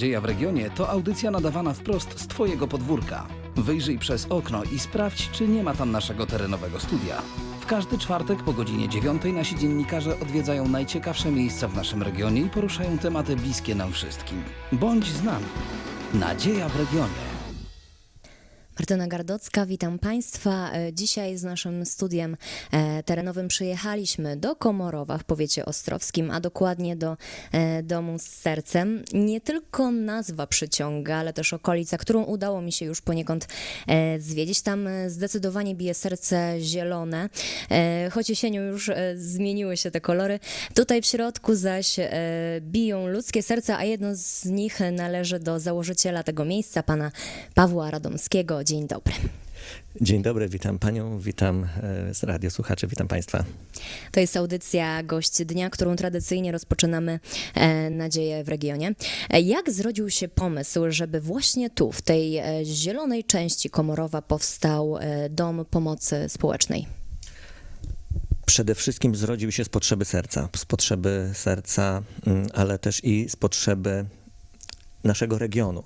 Nadzieja w regionie to audycja nadawana wprost z Twojego podwórka. Wyjrzyj przez okno i sprawdź, czy nie ma tam naszego terenowego studia. W każdy czwartek po godzinie 9 nasi dziennikarze odwiedzają najciekawsze miejsca w naszym regionie i poruszają tematy bliskie nam wszystkim. Bądź z nami. Nadzieja w regionie. Martyna Gardocka, witam Państwa. E, Dzisiaj z naszym studiem e, terenowym przyjechaliśmy do Komorowa w powiecie ostrowskim, a dokładnie do e, domu z sercem. Nie tylko nazwa przyciąga, ale też okolica, którą udało mi się już poniekąd zwiedzić. Tam zdecydowanie bije serce zielone, choć jesienią już zmieniły się te kolory. Tutaj w środku zaś biją ludzkie serca, a jedno z nich należy do założyciela tego miejsca, pana Pawła Radomskiego. Dzień dobry. Dzień dobry, witam panią, witam e, z radiosłuchaczy, witam państwa. To jest audycja Gość Dnia, którą tradycyjnie rozpoczynamy e, Nadzieję w regionie. E, Jak zrodził się pomysł, żeby właśnie tu, w tej zielonej części Komorowa powstał Dom Pomocy Społecznej? Przede wszystkim zrodził się z potrzeby serca, z potrzeby serca, mm, ale też i z potrzeby naszego regionu.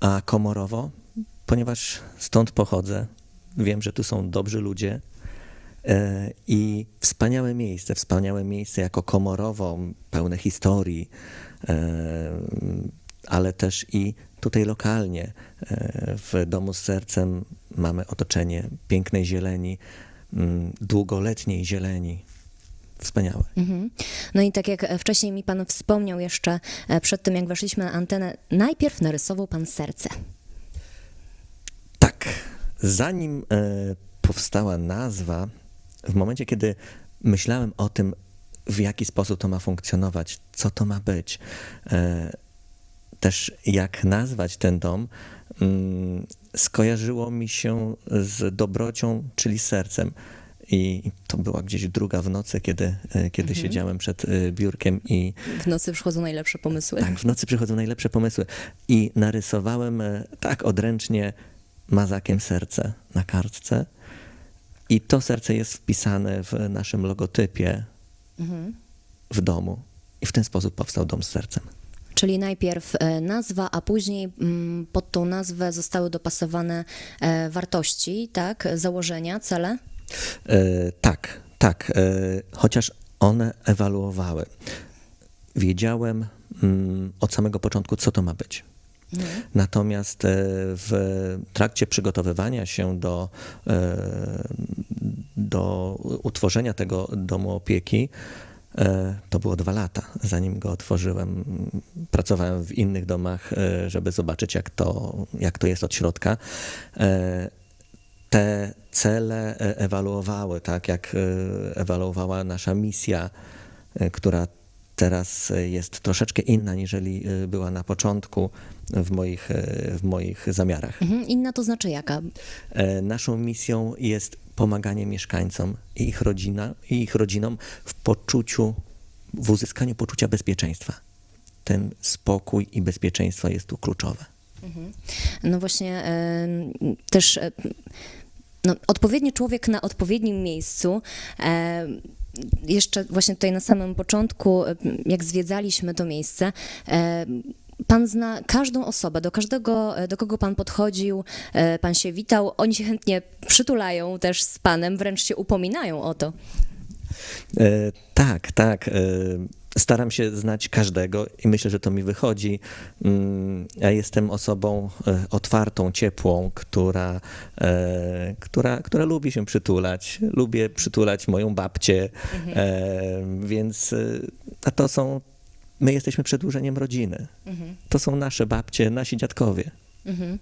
A Komorowo, ponieważ stąd pochodzę, wiem, że tu są dobrzy ludzie e, i wspaniałe miejsce, wspaniałe miejsce jako Komorowo, pełne historii, e, ale też i tutaj lokalnie e, w domu z sercem mamy otoczenie pięknej zieleni, mm, długoletniej zieleni. Wspaniałe. Mhm. No i tak jak wcześniej mi pan wspomniał jeszcze przed tym, jak weszliśmy na antenę, najpierw narysował pan serce. Zanim e, powstała nazwa, w momencie, kiedy myślałem o tym, w jaki sposób to ma funkcjonować, co to ma być, e, też jak nazwać ten dom, mm, skojarzyło mi się z dobrocią, czyli sercem. I to była gdzieś druga w nocy, kiedy, e, kiedy siedziałem przed biurkiem i W nocy przychodzą najlepsze pomysły. tak, w nocy przychodzą najlepsze pomysły. I narysowałem tak odręcznie mazakiem serce na kartce. I to serce jest wpisane w naszym logotypie Mhm. w domu. I w ten sposób powstał dom z sercem. Czyli najpierw e, nazwa, a później mm, pod tą nazwę zostały dopasowane e, wartości, tak, założenia, cele. E, tak, tak. E, chociaż one ewaluowały. Wiedziałem mm, od samego początku, co to ma być. Natomiast e, w trakcie przygotowywania się do, e, do utworzenia tego domu opieki, e, to było dwa lata, zanim go otworzyłem. Pracowałem w innych domach, żeby zobaczyć, jak to, jak to jest od środka. Te cele ewaluowały, tak jak ewaluowała nasza misja, która teraz e, jest troszeczkę inna, niżeli e, była na początku w moich, e, w moich zamiarach. Mhm. Inna to znaczy jaka? Naszą misją jest pomaganie mieszkańcom i ich, rodzina, i ich rodzinom w poczuciu, w uzyskaniu poczucia bezpieczeństwa. Ten spokój i bezpieczeństwo jest tu kluczowe. No właśnie też no, odpowiedni człowiek na odpowiednim miejscu. Jeszcze właśnie tutaj na samym początku, jak zwiedzaliśmy to miejsce, em, Pan zna każdą osobę, do każdego, e, do kogo pan podchodził, e, pan się witał, oni się chętnie przytulają też z panem, wręcz się upominają o to. E, tak, tak. E, staram się znać każdego i myślę, że to mi wychodzi. Mm, Ja jestem osobą e, otwartą, ciepłą, która, e, która, która lubi się przytulać. Lubię przytulać moją babcię, e, więc a to są. My jesteśmy przedłużeniem rodziny. To są nasze babcie, nasi dziadkowie. Mhm.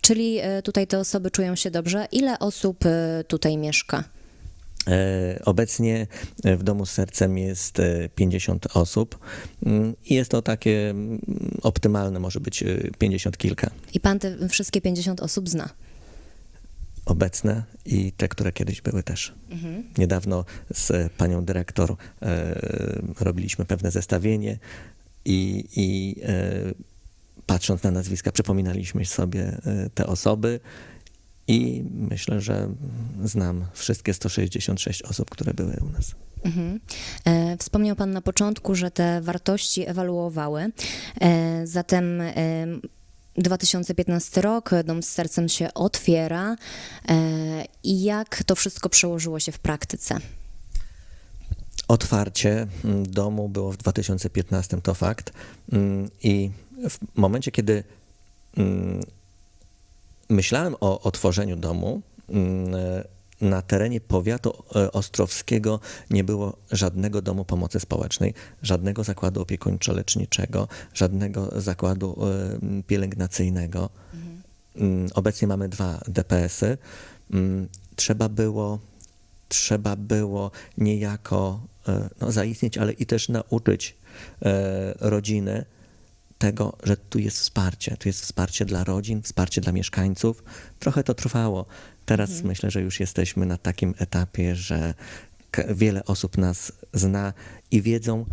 Czyli tutaj te osoby czują się dobrze. Ile osób tutaj mieszka? E, Obecnie w domu z sercem jest e, 50 osób Mm, i jest to takie mm, optymalne, może być e, 50 kilka I pan te wszystkie 50 osób zna. obecne i te, które kiedyś były też. Niedawno z panią dyrektor e, robiliśmy pewne zestawienie i, i e, patrząc na nazwiska przypominaliśmy sobie e, te osoby I myślę, że znam wszystkie 166 osób, które były u nas. Mhm. E, Wspomniał Pan na początku, że te wartości ewaluowały. E, Zatem e, 2015 rok, Dom z Sercem się otwiera. E, I jak to wszystko przełożyło się w praktyce? Otwarcie mm, domu było w 2015, to fakt. Mm, I w momencie, kiedy mm, myślałem o otworzeniu domu, na terenie powiatu e, ostrowskiego nie było żadnego domu pomocy społecznej, żadnego zakładu opiekuńczo-leczniczego, żadnego zakładu e, pielęgnacyjnego. Mm, Obecnie mamy dwa DPS-y. Mm, Trzeba było, trzeba było niejako e, no, zaistnieć, ale i też nauczyć e, rodziny tego, że tu jest wsparcie. Tu jest wsparcie dla rodzin, wsparcie dla mieszkańców. Trochę to trwało. Teraz myślę, że już jesteśmy na takim etapie, że wiele osób nas zna i wiedzą,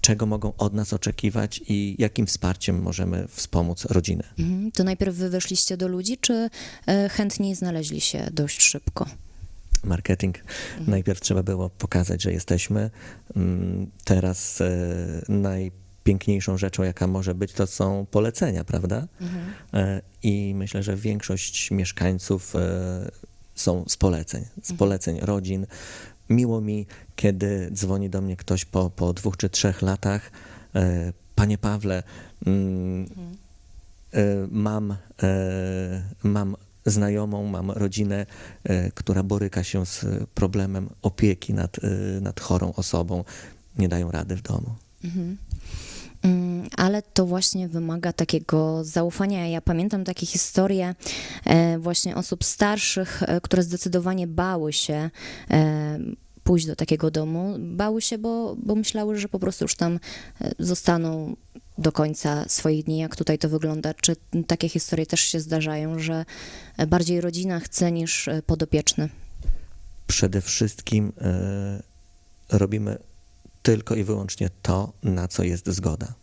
czego mogą od nas oczekiwać i jakim wsparciem możemy wspomóc rodzinę. Mhm. To najpierw wy weszliście do ludzi, czy e, chętni znaleźli się dość szybko? marketing. Najpierw trzeba było pokazać, że jesteśmy. Mm, Teraz e, najpiękniejszą rzeczą, jaka może być, to są polecenia, prawda? E, I myślę, że większość mieszkańców e, są z poleceń, z poleceń rodzin. Miło mi, kiedy dzwoni do mnie ktoś po, po dwóch czy trzech latach. e, Panie Pawle, mm, E, mam, mam znajomą, mam rodzinę, która boryka się z problemem opieki nad, nad chorą osobą. Nie dają rady w domu. Mhm. Mm, Ale to właśnie wymaga takiego zaufania. Ja pamiętam takie historie e, właśnie osób starszych, e, które zdecydowanie bały się e, pójść do takiego domu. Bały się, bo, bo myślały, że po prostu już tam zostaną do końca swoich dni, jak tutaj to wygląda. Czy takie historie też się zdarzają, że bardziej rodzina chce niż podopieczny? Przede wszystkim e, robimy tylko i wyłącznie to, na co jest zgoda.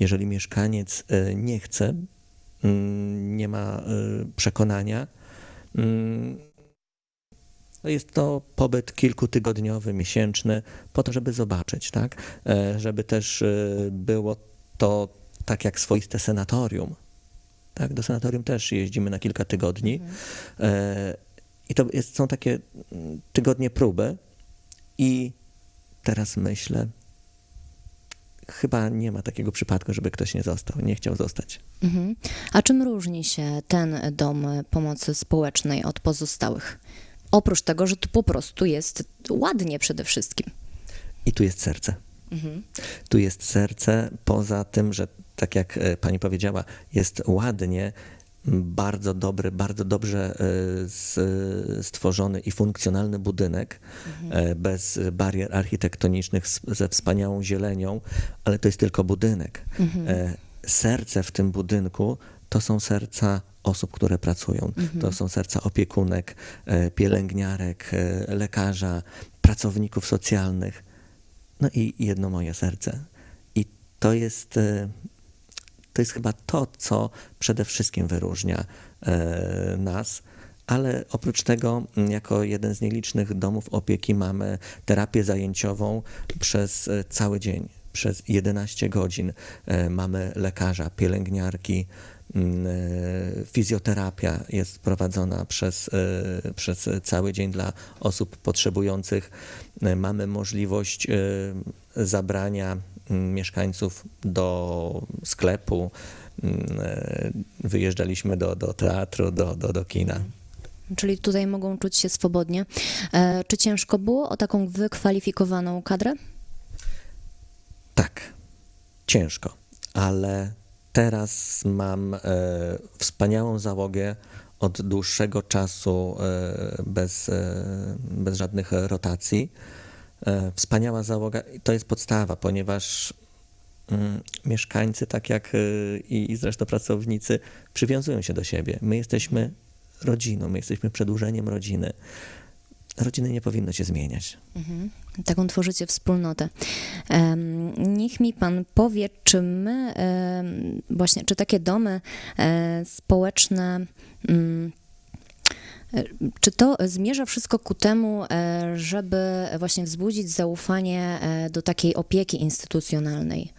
Jeżeli mieszkaniec e, nie chce, nie ma e, przekonania, to jest to pobyt kilkutygodniowy, miesięczny, po to, żeby zobaczyć, tak? E, Żeby też było to tak jak swoiste senatorium. Tak, do senatorium też jeździmy na kilka tygodni. E, I to jest, są takie tygodnie próby. I teraz myślę, chyba nie ma takiego przypadku, żeby ktoś nie został, nie chciał zostać. Mhm. A czym różni się ten dom pomocy społecznej od pozostałych? Oprócz tego, że tu po prostu jest ładnie przede wszystkim. I tu jest serce. Tu jest serce, poza tym, że tak jak e, pani powiedziała, jest ładnie, bardzo dobry, bardzo dobrze e, stworzony i funkcjonalny budynek, e, bez barier architektonicznych, ze wspaniałą zielenią, ale to jest tylko budynek. E, Serce w tym budynku to są serca osób, które pracują. To są serca opiekunek, pielęgniarek, lekarza, pracowników socjalnych. No i jedno moje serce. I to jest, to jest chyba to, co przede wszystkim wyróżnia e, nas. Ale oprócz tego, m, jako jeden z nielicznych domów opieki, mamy terapię zajęciową przez e, cały dzień, przez 11 godzin. E, Mamy lekarza, pielęgniarki, m, e, fizjoterapia jest prowadzona przez, przez cały dzień dla osób potrzebujących. Mamy możliwość zabrania mieszkańców do sklepu. M, e, Wyjeżdżaliśmy do, do teatru, do, do, do kina. Czyli tutaj mogą czuć się swobodnie. E, czy ciężko było o taką wykwalifikowaną kadrę? Tak, ciężko, ale teraz mam e, wspaniałą załogę od dłuższego czasu e, bez, bez żadnych rotacji. E, wspaniała załoga to jest podstawa, ponieważ mm, mieszkańcy, tak jak e, i, zresztą pracownicy, przywiązują się do siebie. My jesteśmy rodziną, my jesteśmy przedłużeniem rodziny. Rodziny nie powinno się zmieniać. Mhm. Taką tworzycie wspólnotę. Niech mi pan powie, czy my, właśnie, czy takie domy e, społeczne mm, Czy to zmierza wszystko ku temu, e, żeby właśnie wzbudzić zaufanie e, do takiej opieki instytucjonalnej?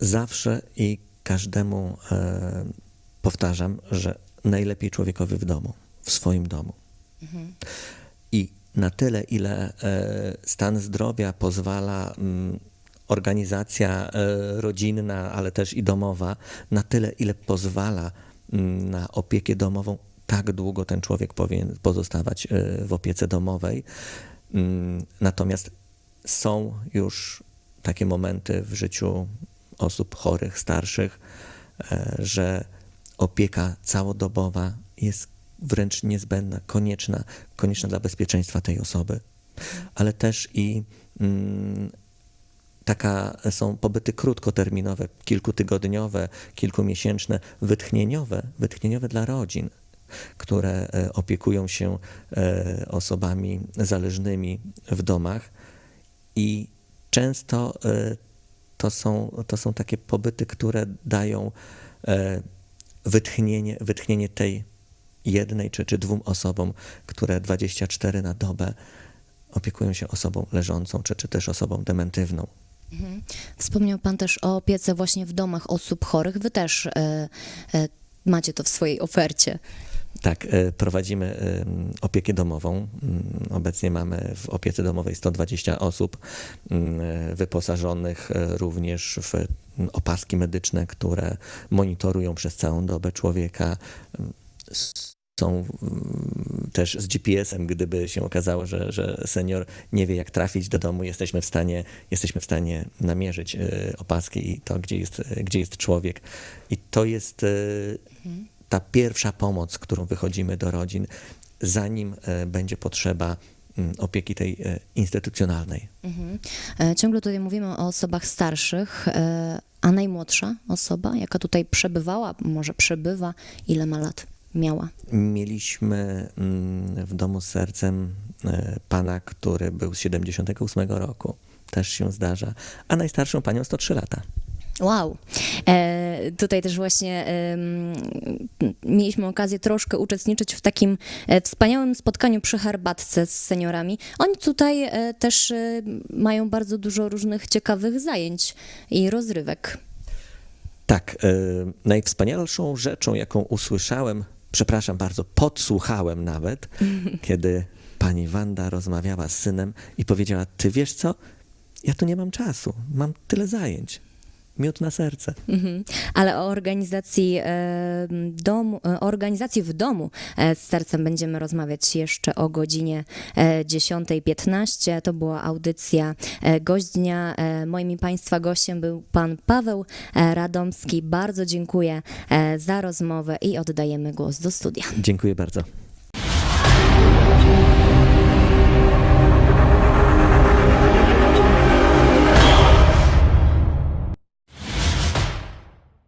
Zawsze i każdemu e, powtarzam, że najlepiej człowiekowi w domu, w swoim domu. I na tyle, ile e, stan zdrowia pozwala mm, organizacja e, rodzinna, ale też i domowa, na tyle, ile pozwala mm, na opiekę domową, tak długo ten człowiek powinien pozostawać e, w opiece domowej. Mm, Natomiast są już takie momenty w życiu osób chorych, starszych, e, że opieka całodobowa jest wręcz niezbędna, konieczna, konieczna dla bezpieczeństwa tej osoby, ale też i mm, taka są pobyty krótkoterminowe, kilkutygodniowe, kilkumiesięczne, wytchnieniowe, wytchnieniowe dla rodzin, które e, opiekują się e, osobami zależnymi w domach i często e, to są, to są takie pobyty, które dają wytchnienie, wytchnienie tej jednej czy, czy dwóm osobom, które 24 na dobę opiekują się osobą leżącą, czy, czy też osobą dementywną. Wspomniał Pan też o opiece właśnie w domach osób chorych. Wy też e, e, macie to w swojej ofercie. Tak, e, prowadzimy em, opiekę domową. Mm, Obecnie mamy w opiece domowej 120 osób, mm, e, wyposażonych e, również w mm, opaski medyczne, które monitorują przez całą dobę człowieka. Są też z GPS-em, gdyby się okazało, że, że senior nie wie, jak trafić do domu, jesteśmy w stanie, jesteśmy w stanie namierzyć e, opaski i to, gdzie jest, e, gdzie jest człowiek. I to jest e, ta pierwsza pomoc, którą wychodzimy do rodzin, zanim e, będzie potrzeba mm, opieki tej e, instytucjonalnej. Mhm. E, Ciągle tutaj mówimy o osobach starszych, a najmłodsza osoba, jaka tutaj przebywała, może przebywa, ile ma lat miała? Mieliśmy mm, w domu z sercem pana, który był z 78 roku. Też się zdarza. A najstarszą panią 103 lata. Wow. E, tutaj też właśnie em, mieliśmy okazję troszkę uczestniczyć w takim e, wspaniałym spotkaniu przy herbatce z seniorami. Oni tutaj e, też e, mają bardzo dużo różnych ciekawych zajęć i rozrywek. Tak, e, najwspanialszą rzeczą, jaką usłyszałem, przepraszam bardzo, podsłuchałem nawet, kiedy pani Wanda rozmawiała z synem i powiedziała: Ty wiesz co? Ja tu nie mam czasu, mam tyle zajęć. Miód na serce. Mhm. Ale o organizacji, e, domu, e, organizacji w domu e, z sercem będziemy rozmawiać jeszcze o godzinie e, 10.15. To była audycja e, Gość Dnia. E, Moim i Państwa gościem był pan Paweł Radomski. Bardzo dziękuję e, za rozmowę i oddajemy głos do studia. Dziękuję bardzo.